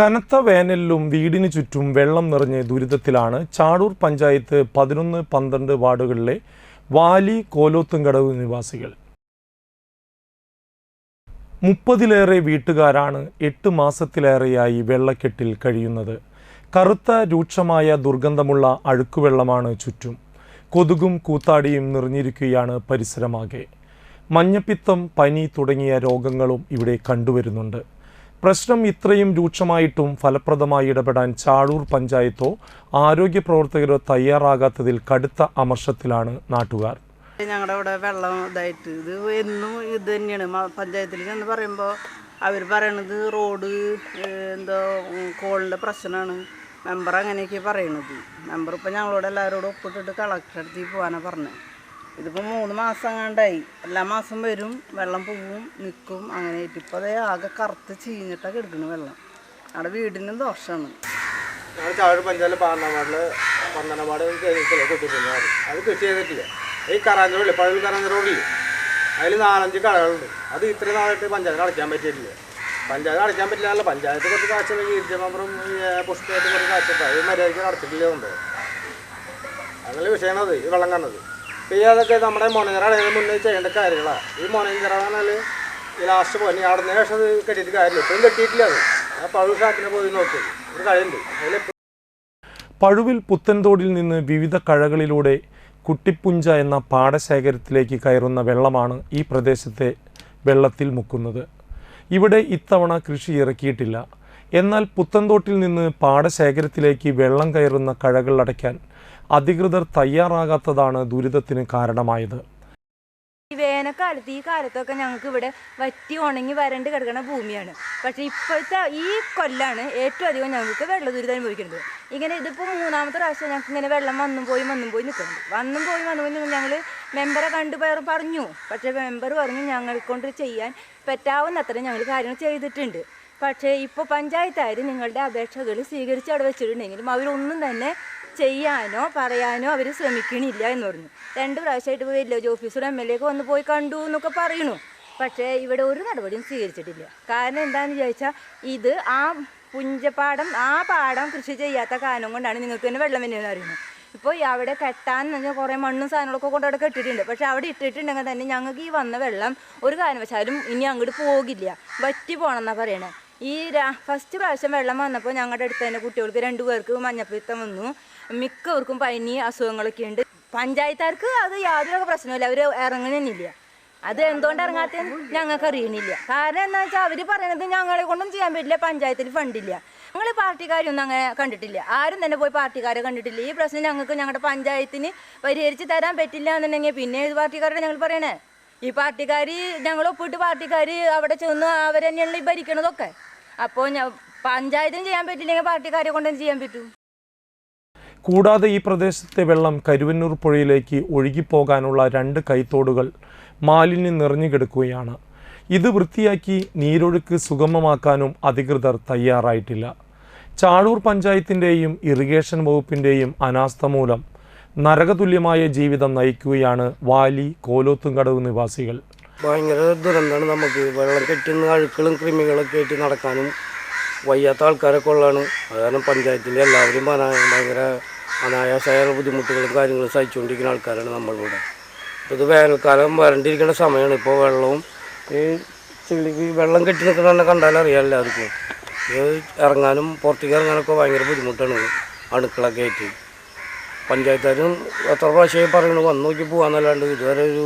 കനത്ത വേനലിലും വീടിനു ചുറ്റും വെള്ളം നിറഞ്ഞ് ദുരിതത്തിലാണ് ചാടൂർ പഞ്ചായത്ത് പതിനൊന്ന് പന്ത്രണ്ട് വാർഡുകളിലെ വാലി കോലോത്തുംകടവ് നിവാസികൾ. മുപ്പതിലേറെ വീട്ടുകാരാണ് എട്ട് മാസത്തിലേറെയായി വെള്ളക്കെട്ടിൽ കഴിയുന്നത്. കറുത്ത രൂക്ഷമായ ദുർഗന്ധമുള്ള അഴുക്കുവെള്ളമാണ് ചുറ്റും. കൊതുകും കൂത്താടിയും നിറഞ്ഞിരിക്കുകയാണ് പരിസരമാകെ. മഞ്ഞപ്പിത്തം പനി തുടങ്ങിയ രോഗങ്ങളും ഇവിടെ കണ്ടുവരുന്നുണ്ട്. പ്രശ്നം ഇത്രയും രൂക്ഷമായിട്ടും ഫലപ്രദമായി ഇടപെടാൻ ചാഴൂർ പഞ്ചായത്തോ ആരോഗ്യ പ്രവർത്തകരോ തയ്യാറാകാത്തതിൽ കടുത്ത അമർഷത്തിലാണ് നാട്ടുകാർ. ഞങ്ങളുടെ ഇവിടെ വെള്ളം ഇതായിട്ട് ഇത് എന്നും ഇത് തന്നെയാണ്. പഞ്ചായത്തിൽ ചെന്ന് പറയുമ്പോൾ അവർ പറയണത് റോഡ് എന്തോ കോളിന്റെ പ്രശ്നമാണ് മെമ്പർ അങ്ങനെയൊക്കെ പറയണത്. മെമ്പർ ഇപ്പം ഞങ്ങളോട് എല്ലാവരോടും ഒപ്പിട്ടിട്ട് കളക്ടർ അടുത്തേക്ക് പോകാനാണ് പറഞ്ഞത് ഇതിപ്പോൾ മൂന്ന് മാസം കണ്ടായി എല്ലാ മാസം വരും വെള്ളം പോവും നിൽക്കും അങ്ങനെ ആയിട്ട്. ഇപ്പോൾ അതേ ആകെ കറുത്ത് ചീഞ്ഞിട്ടൊക്കെ എടുക്കണം വെള്ളം. അവിടെ വീടിനും ദോഷമാണ് ഞങ്ങൾ ചാവൂർ പഞ്ചായത്ത് പാർലമാടിൽ പന്തനപാട് കഴിഞ്ഞിട്ടില്ല അത് കൃഷി ഈ കറാഞ്ച റോഡില്ലേ പഴയ കറാഞ്ച റോഡില്ലേ അതിൽ നാലഞ്ച് കടകളുണ്ട്. അത് ഇത്രയും നാളായിട്ട് പഞ്ചായത്ത് അടയ്ക്കാൻ പറ്റിയിട്ടില്ല. പഞ്ചായത്ത് അടയ്ക്കാൻ പറ്റില്ല പഞ്ചായത്ത് കുറച്ച് കാഴ്ച ഗീർജ മെമ്പറും പുഷ്പമായിട്ട് കുറച്ച് കാഴ്ച അത് മര്യാദയ്ക്ക് നടത്തിട്ടില്ല ഉണ്ട് അങ്ങനെ വിഷയമാണത് ഈ വെള്ളം കാണുന്നത് ഈ അതൊക്കെ നമ്മുടെ മോനഞ്ചറ അടയുന്നതിന് മുന്നേ ചെയ്യേണ്ട കാര്യങ്ങളാണ് ഈ മോനഞ്ചറ പറഞ്ഞാൽ ഈ ലാസ്റ്റ് പോയി നിന്ന് ശേഷം അത് കെട്ടിയിട്ട് കാര്യമില്ല. ഇപ്പോഴും കെട്ടിയിട്ടില്ല അത്. ആ പഴു ഷാക്കിനെ പോയി നോക്കി. ഒരു കഴിയുണ്ട്. അതിൽ പഴുവിൽ പുത്തൻതോടിൽ നിന്ന് വിവിധ കഴകളിലൂടെ കുട്ടിപ്പുഞ്ച എന്ന പാടശേഖരത്തിലേക്ക് കയറുന്ന വെള്ളമാണ് ഈ പ്രദേശത്തെ വെള്ളത്തിൽ മുക്കുന്നത്. ഇവിടെ ഇത്തവണ കൃഷി ഇറക്കിയിട്ടില്ല. എന്നാൽ പുത്തൻതോട്ടിൽ നിന്ന് പാടശേഖരത്തിലേക്ക് വെള്ളം കയറുന്ന കഴകൾ അടയ്ക്കാൻ അധികൃതർ തയ്യാറാകാത്തതാണ് ദുരിതത്തിന് കാരണമായത്. ഈ വേനൽക്കാലത്ത് ഈ കാലത്തൊക്കെ ഞങ്ങൾക്ക് ഇവിടെ വറ്റി ഉണങ്ങി വരണ്ട് കിടക്കുന്ന ഭൂമിയാണ്. പക്ഷേ ഇപ്പോഴത്തെ ഈ കൊല്ലാണ് ഏറ്റവും അധികം ഞങ്ങൾക്ക് വെള്ള ദുരിതം അനുഭവിക്കുന്നത്. ഇങ്ങനെ ഇതിപ്പോൾ മൂന്നാമത്തെ പ്രാവശ്യം ഞങ്ങൾക്ക് ഇങ്ങനെ വെള്ളം വന്നും പോയി വന്നും പോയി നിൽക്കുന്നുണ്ട് വന്നും പോയി വന്നു പോയി ഞങ്ങൾ മെമ്പറെ കണ്ടു പറഞ്ഞു. പക്ഷേ മെമ്പർ പറഞ്ഞു ഞങ്ങളെ കൊണ്ട് ചെയ്യാൻ പറ്റാവുന്നത്ര ഞങ്ങൾ കാര്യങ്ങൾ ചെയ്തിട്ടുണ്ട്. പക്ഷേ ഇപ്പോൾ പഞ്ചായത്തായാലും നിങ്ങളുടെ അപേക്ഷകൾ സ്വീകരിച്ച് അവിടെ വെച്ചിട്ടുണ്ടെങ്കിലും അവരൊന്നും തന്നെ ചെയ്യാനോ പറയാനോ അവർ ശ്രമിക്കണില്ല എന്ന് പറഞ്ഞു. രണ്ട് പ്രാവശ്യമായിട്ട് ഇപ്പോൾ വില്ലേജ് ഓഫീസറും എം എൽ എ ഒക്കെ വന്ന് പോയി കണ്ടു എന്നൊക്കെ പറയണു പക്ഷേ ഇവിടെ ഒരു നടപടിയും സ്വീകരിച്ചിട്ടില്ല. കാരണം എന്താണെന്ന് ചോദിച്ചാൽ ഇത് ആ പുഞ്ചപ്പാടം ആ പാടം കൃഷി ചെയ്യാത്ത കാരണം കൊണ്ടാണ് നിങ്ങൾക്ക് തന്നെ വെള്ളം വരുന്നതെന്ന് അറിയുന്നത് ഇപ്പോൾ അവിടെ കെട്ടാൻ എന്ന് പറഞ്ഞാൽ കുറേ മണ്ണും സാധനങ്ങളൊക്കെ കൊണ്ട് അവിടെ കെട്ടിയിട്ടുണ്ട്. പക്ഷേ അവിടെ ഇട്ടിട്ടുണ്ടെങ്കിൽ തന്നെ ഞങ്ങൾക്ക് ഈ വന്ന വെള്ളം ഒരു കാരണവശാലും ഇനി അങ്ങോട്ട് പോകില്ല. വറ്റി പോകണം എന്നാണ് പറയണത് ഈ ഫസ്റ്റ് പ്രാവശ്യം വെള്ളം വന്നപ്പോൾ ഞങ്ങളുടെ അടുത്ത് തന്നെ കുട്ടികൾക്ക് രണ്ടു പേർക്ക് മഞ്ഞപ്പിത്തം വന്നു. മിക്കവർക്കും പനി അസുഖങ്ങളൊക്കെ ഉണ്ട്. പഞ്ചായത്താർക്ക് അത് യാതൊരു പ്രശ്നമില്ല അവർ ഇറങ്ങുന്നില്ല അത് എന്തുകൊണ്ട് ഇറങ്ങാത്ത ഞങ്ങൾക്ക് അറിയണില്ല കാരണം എന്താ വെച്ചാൽ അവർ പറയണത് ഞങ്ങളെ കൊണ്ടും ചെയ്യാൻ പറ്റില്ല. പഞ്ചായത്തിൽ ഫണ്ടില്ല ഞങ്ങൾ പാർട്ടിക്കാരൊന്നും അങ്ങനെ കണ്ടിട്ടില്ല. ആരും തന്നെ പോയി പാർട്ടിക്കാരെ കണ്ടിട്ടില്ല. ഈ പ്രശ്നം ഞങ്ങൾക്ക് ഞങ്ങളുടെ പഞ്ചായത്തിന് പരിഹരിച്ച് തരാൻ പറ്റില്ല എന്നുണ്ടെങ്കിൽ പിന്നെ ഏത് പാർട്ടിക്കാരുടെ ഞങ്ങൾ പറയണേ? ഈ പാർട്ടിക്കാർ ഞങ്ങൾ ഒപ്പിട്ട് പാർട്ടിക്കാർ അവിടെ ചെന്ന് അവർ ഭരിക്കണതൊക്കെ. അപ്പോൾ പഞ്ചായത്തിന് ചെയ്യാൻ പറ്റില്ലെങ്കിൽ പാർട്ടിക്കാരെ കൊണ്ടും ചെയ്യാൻ പറ്റൂ. കൂടാതെ ഈ പ്രദേശത്തെ വെള്ളം കരുവന്നൂർ പുഴയിലേക്ക് ഒഴുകിപ്പോകാനുള്ള രണ്ട് കൈത്തോടുകൾ മാലിന്യം നിറഞ്ഞു കിടക്കുകയാണ്. ഇത് വൃത്തിയാക്കി നീരൊഴുക്ക് സുഗമമാക്കാനും അധികൃതർ തയ്യാറായിട്ടില്ല. ചാഴൂർ പഞ്ചായത്തിന്റെയും ഇറിഗേഷൻ വകുപ്പിന്റെയും അനാസ്ഥ മൂലം നരകതുല്യമായ ജീവിതം നയിക്കുകയാണ് വാലി കോലോത്തുംകടവ് നിവാസികൾ. ഭയങ്കര ദുരന്തമാണ് നമുക്ക്. വെള്ളം കെട്ടുന്ന അഴുക്കളും കൃമികളൊക്കെ ആയിട്ട് നടക്കാനും വയ്യാത്ത ആൾക്കാരൊക്കെ ഉള്ളതാണ്. അത് കാരണം പഞ്ചായത്തിന്റെ എല്ലാവരും ഭയങ്കര അനായാസമായ ബുദ്ധിമുട്ടുകളും കാര്യങ്ങളും സഹിച്ചുകൊണ്ടിരിക്കുന്ന ആൾക്കാരാണ് നമ്മളിവിടെ. ഇത് വേനൽക്കാലം വരണ്ടിരിക്കുന്ന സമയമാണ്. ഇപ്പോൾ വെള്ളവും ഈ ചെളി വെള്ളം കെട്ടി നിൽക്കുന്ന തന്നെ കണ്ടാൽ അറിയാം എല്ലാവർക്കും ഇറങ്ങാനും പുറത്തേക്ക് ഇറങ്ങാനൊക്കെ ഭയങ്കര ബുദ്ധിമുട്ടാണ് അണുക്കളൊക്കെ ആയിട്ട്. പഞ്ചായത്തുകാരും എത്ര പ്രാവശ്യമായി പറയണു വന്നു നോക്കി പോകാന്നല്ലാണ്ട് ഇതുവരെ ഒരു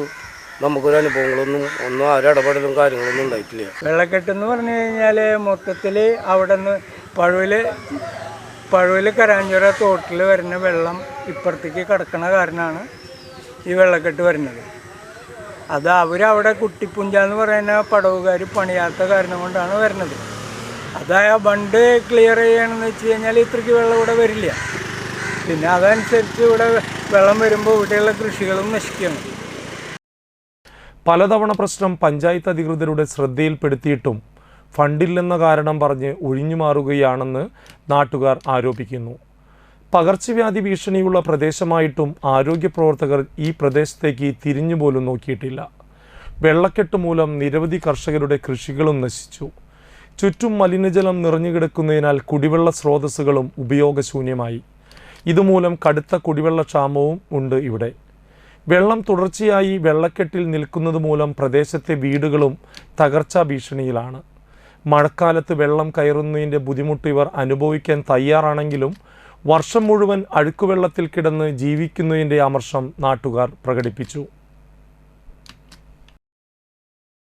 നമുക്കൊരു അനുഭവങ്ങളൊന്നും ഒന്നും ആരും ഇടപെടലും കാര്യങ്ങളൊന്നും ഉണ്ടായിട്ടില്ല. വെള്ളക്കെട്ട് എന്ന് പറഞ്ഞു കഴിഞ്ഞാൽ മൊത്തത്തിൽ അവിടെ നിന്ന് പഴുവിൽ പഴുവിൽ കരാഞ്ചുര തോട്ടിൽ വരുന്ന വെള്ളം ഇപ്പുറത്തേക്ക് കിടക്കണ കാരണമാണ് ഈ വെള്ളക്കെട്ട് വരുന്നത്. അത് അവരവിടെ കുട്ടിപ്പുഞ്ച എന്ന് പറയുന്ന പടവുകാർ പണിയാത്ത കാരണം കൊണ്ടാണ് വരുന്നത്. അതായ ബണ്ട് ക്ലിയർ ചെയ്യണമെന്ന് വെച്ച് കഴിഞ്ഞാൽ ഇത്രയ്ക്ക് വെള്ളം ഇവിടെ വരില്ല. പിന്നെ അതനുസരിച്ച് ഇവിടെ വെള്ളം വരുമ്പോൾ ഇവിടെയുള്ള കൃഷികളും നശിക്കുകയാണ്. പലതവണ പ്രശ്നം പഞ്ചായത്ത് അധികൃതരുടെ ശ്രദ്ധയിൽപ്പെടുത്തിയിട്ടും ഫണ്ടില്ലെന്ന കാരണം പറഞ്ഞ് ഒഴിഞ്ഞു മാറുകയാണെന്ന് നാട്ടുകാർ ആരോപിക്കുന്നു. പകർച്ചവ്യാധി ഭീഷണിയുള്ള പ്രദേശമായിട്ടും ആരോഗ്യ പ്രവർത്തകർ ഈ പ്രദേശത്തേക്ക് തിരിഞ്ഞുപോലും നോക്കിയിട്ടില്ല. വെള്ളക്കെട്ട് മൂലം നിരവധി കർഷകരുടെ കൃഷികളും നശിച്ചു. ചുറ്റും മലിനജലം നിറഞ്ഞുകിടക്കുന്നതിനാൽ കുടിവെള്ള സ്രോതസ്സുകളും ഉപയോഗശൂന്യമായി. ഇതുമൂലം കടുത്ത കുടിവെള്ള ക്ഷാമവും ഉണ്ട് ഇവിടെ. വെള്ളം തുടർച്ചയായി വെള്ളക്കെട്ടിൽ നിൽക്കുന്നത് മൂലം പ്രദേശത്തെ വീടുകളും തകർച്ചാ ഭീഷണിയിലാണ്. മഴക്കാലത്ത് വെള്ളം കയറുന്നതിന്റെ ബുദ്ധിമുട്ട് ഇവർ അനുഭവിക്കാൻ തയ്യാറാണെങ്കിലും വർഷം മുഴുവൻ അഴുക്കുവെള്ളത്തിൽ കിടന്ന് ജീവിക്കുന്നതിന്റെ അമർഷം നാട്ടുകാർ പ്രകടിപ്പിച്ചു.